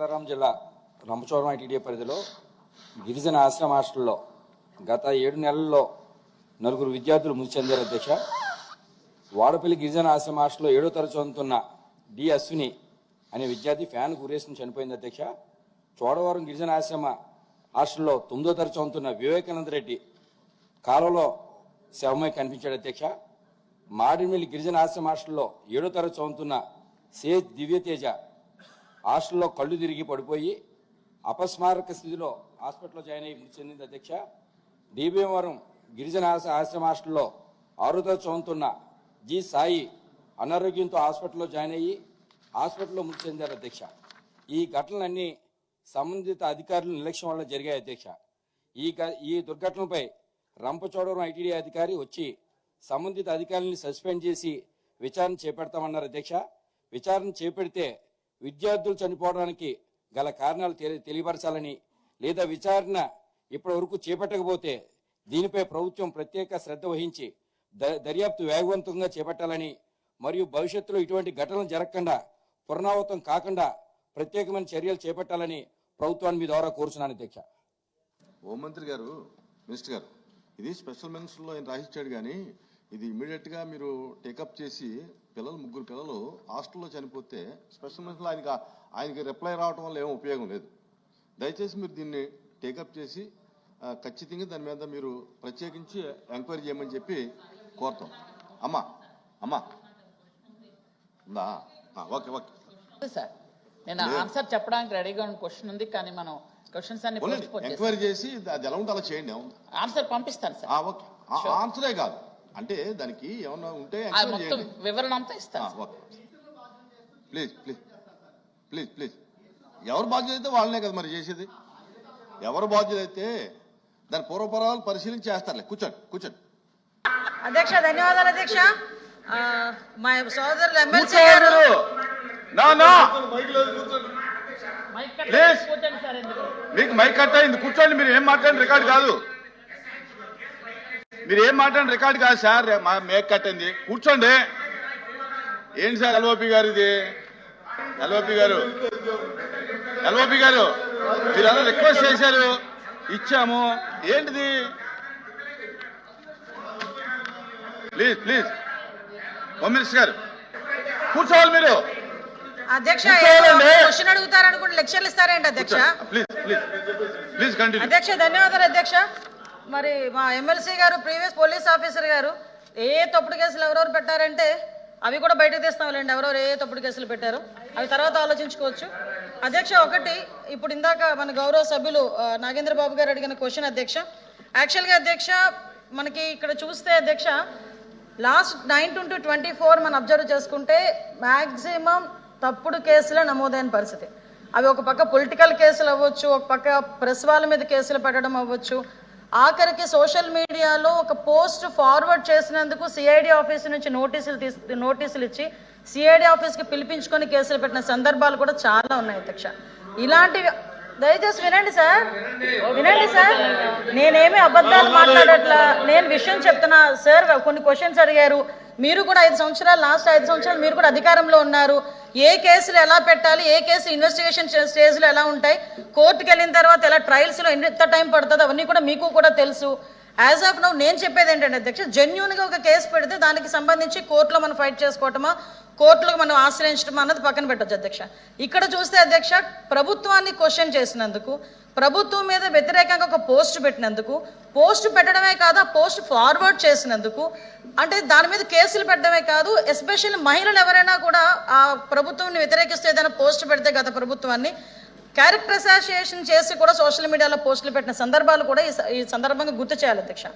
ప్రకారం జిల్లా రంపచోడవరం ఐటీడీఏ పరిధిలో గిరిజన ఆశ్రమ హాస్టల్లో గత ఏడు నెలల్లో నలుగురు విద్యార్థులు మృతి చెందారు అధ్యక్ష. వాడపల్లి గిరిజన ఆశ్రమ హాస్టల్లో ఏడో తరచు చదువుతున్న డి అశ్విని అనే విద్యార్థి ఫ్యాన్ గురేసిన చనిపోయింది అధ్యక్ష. చోడవరం గిరిజన ఆశ్రమ హాస్టల్లో తొమ్మిదో తరచు చదువుతున్న వివేకానంద రెడ్డి కాలంలో శవమై కనిపించాడు అధ్యక్ష. మాడిమిల్లి గిరిజన ఆశ్రమ హాస్టల్లో ఏడో తరగతి చదువుతున్న సేజ్ దివ్యతేజ హాస్టల్లో కళ్ళు తిరిగి పడిపోయి అపస్మారక స్థితిలో హాస్పిటల్లో జాయిన్ అయ్యి మృతి చెందింది అధ్యక్ష. డిబిఎంవరం గిరిజన ఆశ్రమ హాస్టల్లో ఆరుతో చదువుతున్న జి సాయి అనారోగ్యంతో హాస్పిటల్లో జాయిన్ అయ్యి హాస్పిటల్లో మృతి చెందారు అధ్యక్ష. ఈ ఘటనలన్నీ సంబంధిత అధికారుల నిర్లక్ష్యం వల్ల జరిగాయి అధ్యక్ష. ఈ ఈ దుర్ఘటనపై రంపచోడవరం ఐటీడీ అధికారి వచ్చి సంబంధిత అధికారులను సస్పెండ్ చేసి విచారణ చేపడతామన్నారు అధ్యక్ష. విచారణ చేపడితే విద్యార్థులు చనిపోవడానికి గల కారణాలు తెలి- తెలియపరచాలని లేదా విచారణ ఇప్పటి వరకు చేపట్టకపోతే దీనిపై ప్రభుత్వం ప్రత్యేక శ్రద్ధ వహించి ద- దర్యాప్తు వేగవంతంగా చేపట్టాలని మరియు భవిష్యత్తులో ఇటువంటి ఘటనలు జరగకుండా పునరావృతం కాకుండా ప్రత్యేకమైన చర్యలు చేపట్టాలని ప్రభుత్వాన్ని మీ ద్వారా కోరుచున్నాను అధ్యక్ష. హోంమంత్రి గారు మినిస్టర్ గారు ఇది స్పెషల్ మినిస్టర్లో ఆయన రాసిచ్చాడు కానీ ఇది ఇమీడియట్గా మీరు టేకప్ చేసి పిల్లలు ముగ్గురు పిల్లలు హాస్టల్లో చనిపోతే స్పెషల్ మినిస్టర్ ఆయనకి ఆయనకి రిప్లై రావడం వల్ల ఏం ఉపయోగం లేదు. దయచేసి మీరు దీన్ని టేకప్ చేసి ఖచ్చితంగా దాని మీద మీరు ప్రత్యేకించి ఎంక్వైరీ చేయమని చెప్పి కోరుతాం. అమ్మా అమ్మా. ఉందా? Okay okay sir. నేను ఆన్సర్ చెప్పడానికి రెడీగా ఉన్న క్వశ్చన్ ఉంది కానీ మనం క్వశ్చన్స్ అన్ని ఎంక్వైరీ చేసి అది ఎలా ఉంటే అలా చేయండి ఆన్సర్ పంపిస్తాను సార్. ఓకే ఆన్సరే కాదు. అంటే దానికి ఏమన్నా ఉంటే వివరణ అంతా ఇస్తాను. Okay. Please please please please ఎవరు బాధ్యత అయితే వాళ్ళనే కదా మరి చేసేది? ఎవరు బాధ్యత అయితే దాని పూర్వపరాలు పరిశీలించి చేస్తారులే. కూర్చోండి కూర్చోండి. అధ్యక్ష ధన్యవాదాలు అధ్యక్ష. ఆ, మా సోదరులు ఎమ్మెల్సీ గారు. నా నా. Mic Please. కూర్చోండి సార్ ఎందుకు? మీకు మైక్ కట్ అయింది. కూర్చోండి మీరు ఏం మాట్లాడిన రికార్డ్ కాదు. మీరు ఏం మాట్లాడిన రికార్డ్ కాదు సార్ మా మేక్ కట్ అయింది కూర్చోండి. ఏంటి సార్ ఎల్ఓపి గారు ఇది ఎల్ఓపి గారు. ఎల్ఓపి గారు మీరు అలా రిక్వెస్ట్ చేశారు? ఇచ్చాము. ఏంటిది? Please please. హోమ్ మినిస్టర్ గారు కూర్చోవాలి మీరు. అధ్యక్ష కూర్చోవాలండి. క్వశ్చన్ అడుగుతారు అనుకుంటే లెక్చర్లు ఇస్తారేంటి అధ్యక్ష? Please please. Please continue. అధ్యక్ష ధన్యవాదాలు అధ్యక్ష. మరి మా ఎమ్మెల్సీ గారు ప్రీవియస్ పోలీస్ ఆఫీసర్ గారు ఏ తప్పుడు కేసులు ఎవరెవరు పెట్టారంటే అవి కూడా బయటకు తీస్తాంలేండి. ఎవరెవరు ఏ తప్పుడు కేసులు పెట్టారు అవి తర్వాత ఆలోచించుకోవచ్చు. అధ్యక్ష ఒకటి ఇప్పుడు ఇందాక మన గౌరవ సభ్యులు నాగేంద్ర బాబు గారు అడిగిన క్వశ్చన్ అధ్యక్ష. యాక్చువల్గా అధ్యక్ష మనకి ఇక్కడ చూస్తే అధ్యక్ష last nine to twenty four మనం అబ్జర్వ్ చేసుకుంటే మ్యాక్సిమం తప్పుడు కేసులే నమోదైన పరిస్థితి. అవి ఒక పక్క పొలిటికల్ కేసులు అవ్వచ్చు ఒక పక్క ప్రెస్ వాళ్ళ మీద కేసులు పెట్టడం అవ్వచ్చు ఆఖరికి సోషల్ మీడియాలో ఒక పోస్ట్ ఫార్వర్డ్ చేసినందుకు సిఐడి ఆఫీస్ నుంచి నోటీసులు తీసు నోటీసులు ఇచ్చి సిఐడి ఆఫీస్కి పిలిపించుకొని కేసులు పెట్టిన సందర్భాలు కూడా చాలా ఉన్నాయి అధ్యక్ష. ఇలాంటివి దయచేసి వినండి సార్. వినండి సార్. నేనేమి అబద్ధాలు మాట్లాడట్లా? నేను విషయం చెప్తున్నా. సార్ కొన్ని క్వశ్చన్స్ అడిగారు. మీరు కూడా ఐదు సంవత్సరాలు లాస్ట్ ఐదు సంవత్సరాలు మీరు కూడా అధికారంలో ఉన్నారు. ఏ కేసులు ఎలా పెట్టాలి ఏ కేసు ఇన్వెస్టిగేషన్ స్టేజ్లో ఎలా ఉంటాయి కోర్టుకి వెళ్ళిన తర్వాత ఎలా ట్రయల్స్లో ఎంత టైం పడుతుంది అవన్నీ కూడా మీకు కూడా తెలుసు. యాజ్ ఆఫ్ నౌ నేను చెప్పేది ఏంటంటే అధ్యక్ష జెన్యున్గా ఒక కేసు పెడితే దానికి సంబంధించి కోర్టులో మనం ఫైట్ చేసుకోవటమా కోర్టులకు మనం ఆశ్రయించడం అన్నది పక్కన పెట్టొచ్చు అధ్యక్ష. ఇక్కడ చూస్తే అధ్యక్ష ప్రభుత్వాన్ని క్వశ్చన్ చేసినందుకు ప్రభుత్వం మీద వ్యతిరేకంగా ఒక పోస్ట్ పెట్టినందుకు పోస్ట్ పెట్టడమే కాదు ఆ పోస్ట్ ఫార్వర్డ్ చేసినందుకు అంటే దాని మీద కేసులు పెట్టడమే కాదు ఎస్పెషల్లీ మహిళలు ఎవరైనా కూడా ఆ ప్రభుత్వాన్ని వ్యతిరేకిస్తే ఏదైనా పోస్ట్ పెడితే గత ప్రభుత్వాన్ని క్యారెక్టర్ అసోసియేషన్ చేసి కూడా సోషల్ మీడియాలో పోస్టులు పెట్టిన సందర్భాలు కూడా ఈ సందర్భంగా గుర్తు చేయాలి అధ్యక్ష.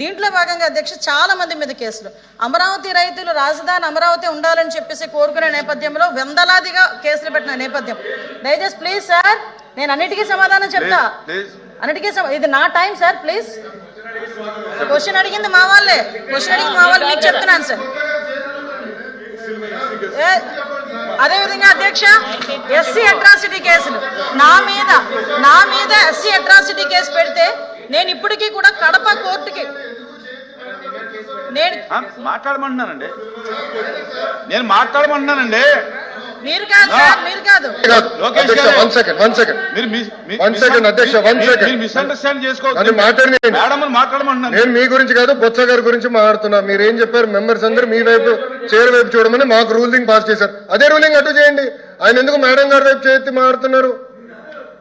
దీంట్లో భాగంగా అధ్యక్ష చాలా మంది మీద కేసులు. అమరావతి రైతులు రాజధాని అమరావతి ఉండాలని చెప్పేసి కోరుకునే నేపథ్యంలో వందలాదిగా కేసులు పెట్టిన నేపథ్యం. దయచేసి ప్లీజ్ సార్ నేను అన్నిటికీ సమాధానం చెప్తా. అన్నిటికీ ఇది నా టైం సార్ ప్లీజ్. క్వశ్చన్ అడిగింది మా వాళ్ళే. క్వశ్చన్ అడిగింది మా వాళ్ళు మీకు చెప్తున్నాను సార్. అదేవిధంగా అధ్యక్ష ఎస్సీ అట్రాసిటీ కేసులు. నా మీద నా మీద ఎస్సీ అట్రాసిటీ కేసు పెడితే నేను ఇప్పటికీ కూడా కడప కోర్టుకి నేను మాట్లాడమంటున్నానండి. నేను మాట్లాడమంటున్నానండి. మీరు కాదు సార్ మీరు కాదు. లోకేష్ అధ్యక్ష గారు. వన్ సెకండ్ సెకండ్ మీరు అధ్యక్ష, మిస్అండర్స్టాండ్ చేసుకోవద్దు. మేడం మాట్లాడమంటున్నాను నేను మీ గురించి కాదు బొత్స గారి గురించి మాట్లాడుతున్నా. మీరు ఏం చెప్పారు? మెంబర్స్ అందరూ మీ వైపు చైర్ వైపు చూడమని మాకు రూలింగ్ పాస్ చేశారు. అదే రూలింగ్ అటు చేయండి. ఆయన ఎందుకు మేడం గారి వైపు చేతి మాట్లాడుతున్నారు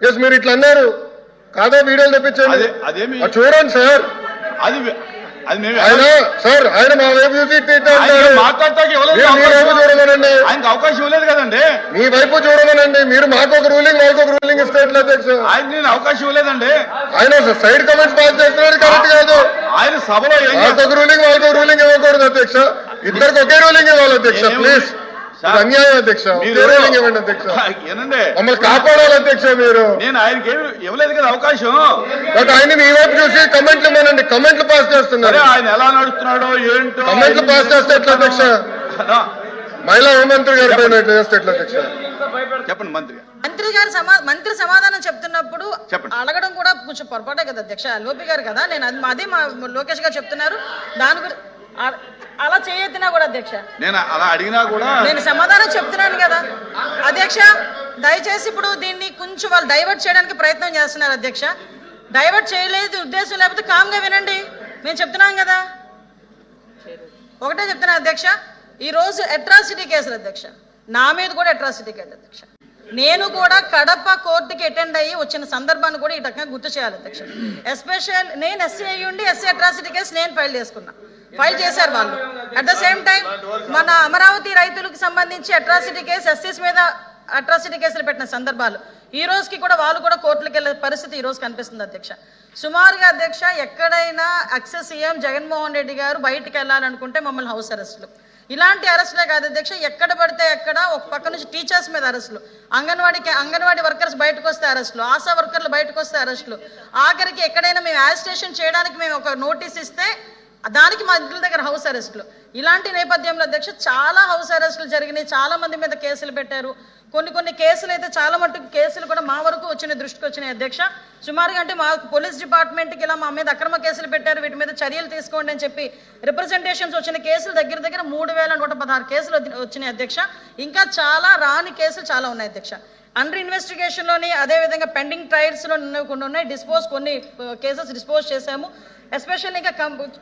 ఎస్ మీరు ఇట్లా అన్నారు. కాదా వీడియోలు తెప్పించండి. చూడండి సార్ అది ఆయన సార్ ఆయన మా వైపు చూసి ఇట్ట చూడమనండి ఆయనకు అవకాశం ఇవ్వలేదు కదండి. మీ వైపు చూడమనండి. మీరు మాకు ఒక రూలింగ్ మాకు ఒక రూలింగ్ ఇస్తే ఎట్లా అధ్యక్ష? ఆయన నేను అవకాశం ఇవ్వలేదండి. ఆయన సైడ్ కమెంట్స్ పాస్ చేస్తున్నారు కరెక్ట్ కాదు. ఆయన సభలో ఒక రూలింగ్ వాళ్ళకి ఒక రూలింగ్ ఇవ్వకూడదు అధ్యక్ష. ఇద్దరికి ఒకే రూలింగ్ ఇవ్వాలి అధ్యక్ష ప్లీజ్ అన్యాయం అధ్యక్ష. ఒకే రూలింగ్ ఇవ్వండి అధ్యక్ష. ఏనండి. మమ్మల్ని కాపాడాలి అధ్యక్ష మీరు. నేను ఆయనకి ఏమి ఇవ్వలేదు కదా అవకాశం. బట్ ఆయన మీ వైపు చూసి కమెంట్లు ఇవ్వనండి. కమెంట్లు పాస్ చేస్తున్నారు. ఆయన ఎలా నడుస్తున్నాడో ఏంటో కమెంట్లు పాస్ చేస్తే ఎట్లా అధ్యక్ష. మహిళా హోంమంత్రి గారి పైన ఎట్లా చేస్తే ఎట్లా అధ్యక్ష? చెప్పండి మంత్రి. గారు. మంత్రి గారు సమా మంత్రి సమాధానం చెప్తున్నప్పుడు చెప్పండి. అడగడం కూడా కొంచెం పొరపాటే కదా అధ్యక్ష. లోపి గారు కదా నేను అది అదే మా లోకేష్ గారు చెప్తున్నారు. దాని గురించి అలా చేయొద్దునా కూడా అధ్యక్ష? నేను అలా అడిగినా కూడా నేను సమాధానం చెప్తున్నాను కదా. అధ్యక్ష దయచేసి ఇప్పుడు దీన్ని కొంచెం వాళ్ళు డైవర్ట్ చేయడానికి ప్రయత్నం చేస్తున్నారు అధ్యక్ష. డైవర్ట్ చేయలేదు ఉద్దేశం లేకపోతే కామ్గా వినండి. మేము చెప్తున్నాం కదా. ఒకటే చెప్తున్నా అధ్యక్ష ఈ రోజు అట్రాసిటీ కేసులు అధ్యక్ష. నా మీద కూడా అట్రాసిటీ కేసు అధ్యక్ష. నేను కూడా కడప కోర్టుకి అటెండ్ అయ్యి వచ్చిన సందర్భాన్ని కూడా ఈ రకంగా గుర్తు చేయాలి అధ్యక్ష. ఎస్పెషల్ నేను ఎస్సీ అయ్యి ఉండి ఎస్సీ అట్రాసిటీ కేసు నేను ఫైల్ చేసుకున్నా. ఫైల్ చేశారు వాళ్ళు. అట్ ద సేమ్ టైం మన అమరావతి రైతులకు సంబంధించి అట్రాసిటీ కేసు ఎస్సీస్ మీద అట్రాసిటీ కేసులు పెట్టిన సందర్భాలు. ఈ రోజుకి కూడా వాళ్ళు కూడా కోర్టులకు వెళ్ళే పరిస్థితి ఈ రోజు కనిపిస్తుంది అధ్యక్ష. సుమారుగా అధ్యక్ష ఎక్కడైనా అక్సెస్ సీఎం జగన్మోహన్ రెడ్డి గారు బయటికి వెళ్ళాలనుకుంటే మమ్మల్ని హౌస్ అరెస్టులు. ఇలాంటి అరెస్టులే కాదు అధ్యక్ష ఎక్కడ పడితే ఎక్కడ ఒక పక్క నుంచి టీచర్స్ మీద అరెస్టులు. అంగన్వాడీకి అంగన్వాడీ వర్కర్స్ బయటకు వస్తే అరెస్టులు. ఆశా వర్కర్లు బయటకు వస్తే అరెస్టులు. ఆఖరికి ఎక్కడైనా మేము యాజిటేషన్ చేయడానికి మేము ఒక నోటీస్ ఇస్తే దానికి మా ఇంటి దగ్గర హౌస్ అరెస్టులు. ఇలాంటి నేపథ్యంలో అధ్యక్ష చాలా హౌస్ అరెస్టులు జరిగినాయి. చాలా మంది మీద కేసులు పెట్టారు. కొన్ని కొన్ని కేసులు అయితే చాలా మటుకు కేసులు కూడా మా వరకు వచ్చిన దృష్టికి వచ్చినాయి అధ్యక్ష. సుమారుగా అంటే మా పోలీస్ డిపార్ట్మెంట్కి ఇలా మా మీద అక్రమ కేసులు పెట్టారు. వీటి మీద చర్యలు తీసుకోండి అని చెప్పి రిప్రజెంటేషన్స్ వచ్చిన కేసులు దగ్గర దగ్గర మూడు వేల నూట పదహారు కేసులు వచ్చినాయి అధ్యక్ష. ఇంకా చాలా రాని కేసులు చాలా ఉన్నాయి అధ్యక్ష. అండర్ ఇన్వెస్టిగేషన్లోని అదేవిధంగా పెండింగ్ ట్రయల్స్లో కొన్ని ఉన్నాయి. డిస్పోజ్ కొన్ని uh, కేసెస్ డిస్పోజ్ చేశాము. ఎస్పెషల్లీ ఇంకా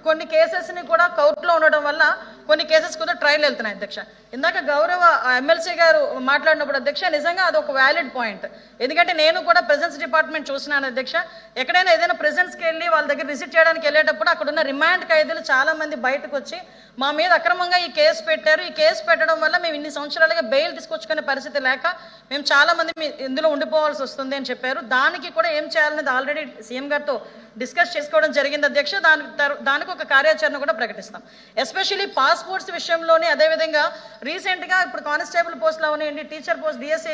కొన్ని కేసెస్ని కూడా కోర్టులో ఉండడం వల్ల కొన్ని కేసెస్ కూడా ట్రయల్ వెళ్తున్నాయి అధ్యక్ష. ఇందాక గౌరవ ఎమ్మెల్సీ గారు మాట్లాడినప్పుడు అధ్యక్ష నిజంగా అది ఒక వ్యాలిడ్ పాయింట్ ఎందుకంటే నేను కూడా ప్రెజెన్స్ డిపార్ట్మెంట్ చూసినాను అధ్యక్ష. ఎక్కడైనా ఏదైనా ప్రెసెన్స్కి వెళ్ళి వాళ్ళ దగ్గర విజిట్ చేయడానికి వెళ్ళేటప్పుడు అక్కడ ఉన్న రిమాండ్ ఖైదీలు చాలామంది బయటకు వచ్చి మా మీద అక్రమంగా ఈ కేసు పెట్టారు. ఈ కేసు పెట్టడం వల్ల మేము ఇన్ని సంవత్సరాలుగా బెయిల్ తీసుకొచ్చుకునే పరిస్థితి లేక మేము చాలామంది మీ- ఇందులో ఉండిపోవాల్సి వస్తుంది అని చెప్పారు. దానికి కూడా ఏం చేయాలనేది ఆల్రెడీ సీఎం గారితో డిస్కస్ చేసుకోవడం జరిగింది అధ్యక్ష. దాని దానికి ఒక కార్యాచరణ కూడా ప్రకటిస్తాం. ఎస్పెషల్లీ పాస్పోర్ట్స్ విషయంలోనే అదేవిధంగా రీసెంట్గా ఇప్పుడు కానిస్టేబుల్ పోస్టులు అవనివ్వండి టీచర్ పోస్ట్ డిఎస్సీ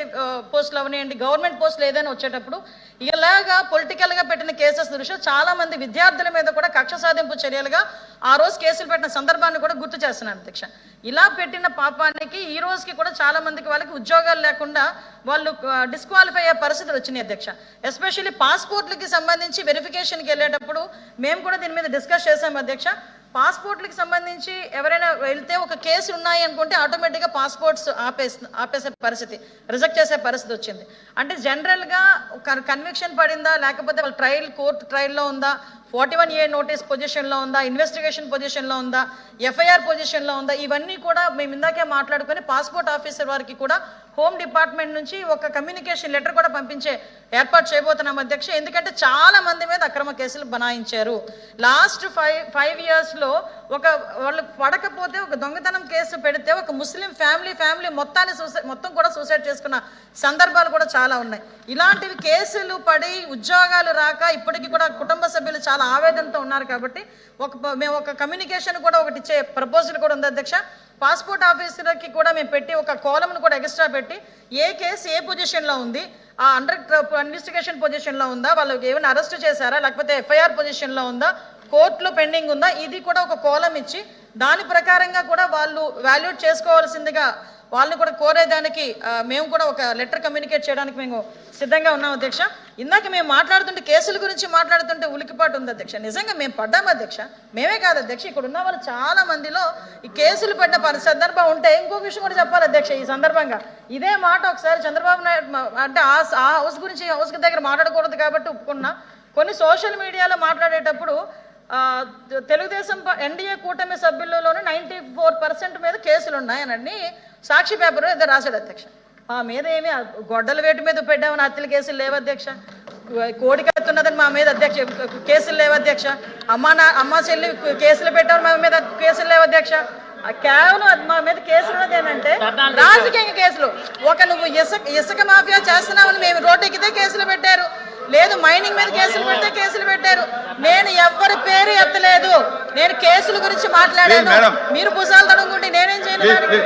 పోస్టులు అవనివ్వండి గవర్నమెంట్ పోస్టులు ఏదైనా వచ్చేటప్పుడు ఇలాగా పొలిటికల్గా పెట్టిన కేసెస్ దృష్ట్యా చాలా మంది విద్యార్థుల మీద కూడా కక్ష సాధింపు చర్యలుగా ఆ రోజు కేసులు పెట్టిన సందర్భాన్ని కూడా గుర్తు చేస్తున్నాను అధ్యక్ష. ఇలా పెట్టిన పాపానికి ఈ రోజుకి కూడా చాలా మందికి వాళ్ళకి ఉద్యోగాలు లేకుండా వాళ్ళు డిస్క్వాలిఫై అయ్యే పరిస్థితులు వచ్చినాయి అధ్యక్ష. ఎస్పెషల్లీ పాస్పోర్ట్లకి సంబంధించి వెరిఫికేషన్కి వెళ్ళేటప్పుడు మేము కూడా దీని మీద డిస్కస్ చేసాము అధ్యక్ష. పాస్పోర్ట్లకి సంబంధించి ఎవరైనా వెళ్తే ఒక కేసు ఉన్నాయి అనుకుంటే ఆటోమేటిక్గా పాస్పోర్ట్స్ ఆపేస్ ఆపేసే పరిస్థితి రిజెక్ట్ చేసే పరిస్థితి వచ్చింది. అంటే జనరల్గా కన్విక్షన్ పడిందా? లేకపోతే వాళ్ళ ట్రయల్ కోర్టు ట్రయల్లో ఉందా? ఫార్టీ వన్ ఏ నోటీస్ పొజిషన్లో ఉందా? ఇన్వెస్టిగేషన్ పొజిషన్లో ఉందా? ఎఫ్ఐఆర్ పొజిషన్లో ఉందా? ఇవన్నీ కూడా మేము ఇందాకే మాట్లాడుకొని పాస్పోర్ట్ ఆఫీసర్ వారికి కూడా హోమ్ డిపార్ట్మెంట్ నుంచి ఒక కమ్యూనికేషన్ లెటర్ కూడా పంపించే ఏర్పాటు చేయబోతున్నాం అధ్యక్ష. ఎందుకంటే చాలా మంది మీద అక్రమ కేసులు బనాయించారు. లాస్ట్ ఫైవ్ ఫైవ్ ఇయర్స్లో ఒక వాళ్ళు పడకపోతే ఒక దొంగతనం కేసు పెడితే ఒక ముస్లిం ఫ్యామిలీ ఫ్యామిలీ మొత్తాన్ని సూసైడ్ మొత్తం కూడా సూసైడ్ చేసుకున్న సందర్భాలు కూడా చాలా ఉన్నాయి. ఇలాంటివి కేసులు పడి ఉద్యోగాలు రాక ఇప్పటికీ కూడా కుటుంబ సభ్యులు చాలా ఆవేదనతో ఉన్నారు కాబట్టి ఒక మేము ఒక కమ్యూనికేషన్ కూడా ఒకటి ఇచ్చే ప్రపోజల్ కూడా ఉంది అధ్యక్ష. పాస్పోర్ట్ ఆఫీసర్కి కూడా మేము పెట్టి ఒక కాలంను కూడా ఎక్స్ట్రా పెట్టి ఏ కేసు ఏ పొజిషన్లో ఉంది ఆ అండర్ ఇన్వెస్టిగేషన్ పొజిషన్లో ఉందా వాళ్ళకి ఏమైనా అరెస్ట్ చేశారా లేకపోతే ఎఫ్ఐఆర్ పొజిషన్లో ఉందా కోర్టులో పెండింగ్ ఉందా ఇది కూడా ఒక కోలం ఇచ్చి దాని ప్రకారంగా కూడా వాళ్ళు వాల్యూట్ చేసుకోవాల్సిందిగా వాళ్ళని కూడా కోరేదానికి మేము కూడా ఒక లెటర్ కమ్యూనికేట్ చేయడానికి మేము సిద్ధంగా ఉన్నాం అధ్యక్ష. ఇందాక మేము మాట్లాడుతుంటే కేసుల గురించి మాట్లాడుతుంటే ఉలికిపాటు ఉంది అధ్యక్ష. నిజంగా మేము పడ్డాము అధ్యక్ష? మేమే కాదు అధ్యక్ష ఇక్కడ ఉన్న వాళ్ళు చాలా మందిలో ఈ కేసులు పడిన పరి సందర్భం ఉంటే ఇంకో విషయం కూడా చెప్పాలి అధ్యక్ష ఈ సందర్భంగా. ఇదే మాట ఒకసారి చంద్రబాబు నాయుడు అంటే ఆ హౌస్ గురించి హౌస్ దగ్గర మాట్లాడకూడదు కాబట్టి ఒప్పుకున్నా. కొన్ని సోషల్ మీడియాలో మాట్లాడేటప్పుడు తెలుగుదేశం ఎన్డీఏ కూటమి సభ్యులలోనే నైంటీ ఫోర్ పర్సెంట్ మీద కేసులు ఉన్నాయనని సాక్షి పేపర్ ఏదో రాశాడు అధ్యక్ష. మా మీద ఏమి ఆ గొడ్డల వేటు మీద పెట్టామని హత్యల కేసులు లేవు అధ్యక్ష. కోడి కత్తున్నదని మా మీద అధ్యక్ష కేసులు లేవు అధ్యక్ష. అమ్మ నా అమ్మ చెల్లి కేసులు పెట్టామని మా మీద కేసులు లేవు అధ్యక్ష. ఆ కేవలం అది మా మీద కేసులు ఉన్నది ఏంటంటే రాజకీయ కేసులు. ఒక నువ్వు ఇసుక ఇసుక మాఫియా చేస్తున్నావని మేము రోడ్డు ఎక్కితే కేసులు పెట్టారు. లేదు మైనింగ్ మీద కేసులు పెడితే కేసులు పెట్టారు. నేను ఎవ్వరి పేరు ఎత్తలేదు. నేను కేసుల గురించి మాట్లాడాను. మీరు భుజాలు తడుకుంటే నేనేం చేయాలి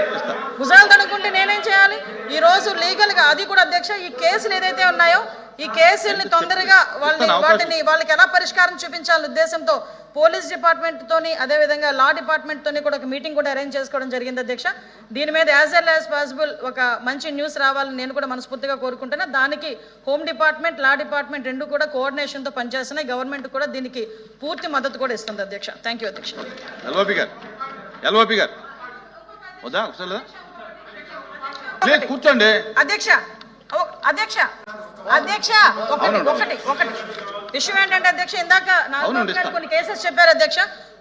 భుజాలు తడుకుంటే నేనేం చేయాలి? ఈ రోజు లీగల్గా అది కూడా అధ్యక్ష ఈ కేసులు ఏదైతే ఉన్నాయో ఈ కేసుల్ని తొందరగా వాళ్ళని. వాటిని వాళ్ళకి ఎలా పరిష్కారం చూపించాలనే ఉద్దేశంతో పోలీస్ డిపార్ట్మెంట్ తోని అదే విధంగా లా డిపార్ట్మెంట్ తోని కూడా ఒక మీటింగ్ కూడా అరేంజ్ చేసుకోవడం జరిగింది అధ్యక్ష. దీని మీద యాజ్ వెల్ యాజ్ పాసిబుల్ ఒక మంచి న్యూస్ రావాలని నేను కూడా మనస్ఫూర్తిగా కోరుకుంటున్నా. దానికి హోమ్ డిపార్ట్మెంట్ లా డిపార్ట్మెంట్ రెండు కూడా కోఆర్డినేషన్తో పనిచేస్తున్నాయి. గవర్నమెంట్ కూడా దీనికి పూర్తి మద్దతు కూడా ఇస్తుంది అధ్యక్ష. థ్యాంక్ యూ అధ్యక్ష. ఎల్ఓపి గారు. ఎల్ఓపి గారు. వద్దా? ఒకసారి లేదా? కూర్చోండి. అధ్యక్ష అధ్యక్ష అధ్యక్ష ఒకటి. ఒకటి ఒకటి. విషయం ఏంటంటే అధ్యక్ష ఇందాక నాగబాబు ఇస్తాం. కొన్ని కేసెస్ చెప్పారు అధ్యక్ష.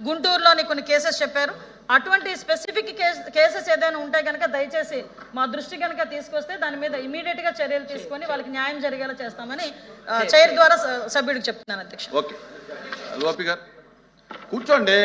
గుంటూరులోని కొన్ని కేసెస్ చెప్పారు. అటువంటి స్పెసిఫిక్ కేసెస్ ఏదైనా ఉంటే కనుక దయచేసి మా దృష్టి కనుక తీసుకొస్తే దాని మీద ఇమీడియట్గా చర్యలు తీసుకొని వాళ్ళకి న్యాయం జరిగేలా చేస్తామని చైర్ ద్వారా సభ్యుడికి చెప్తున్నాను అధ్యక్ష. ఓకే. కూర్చోండి.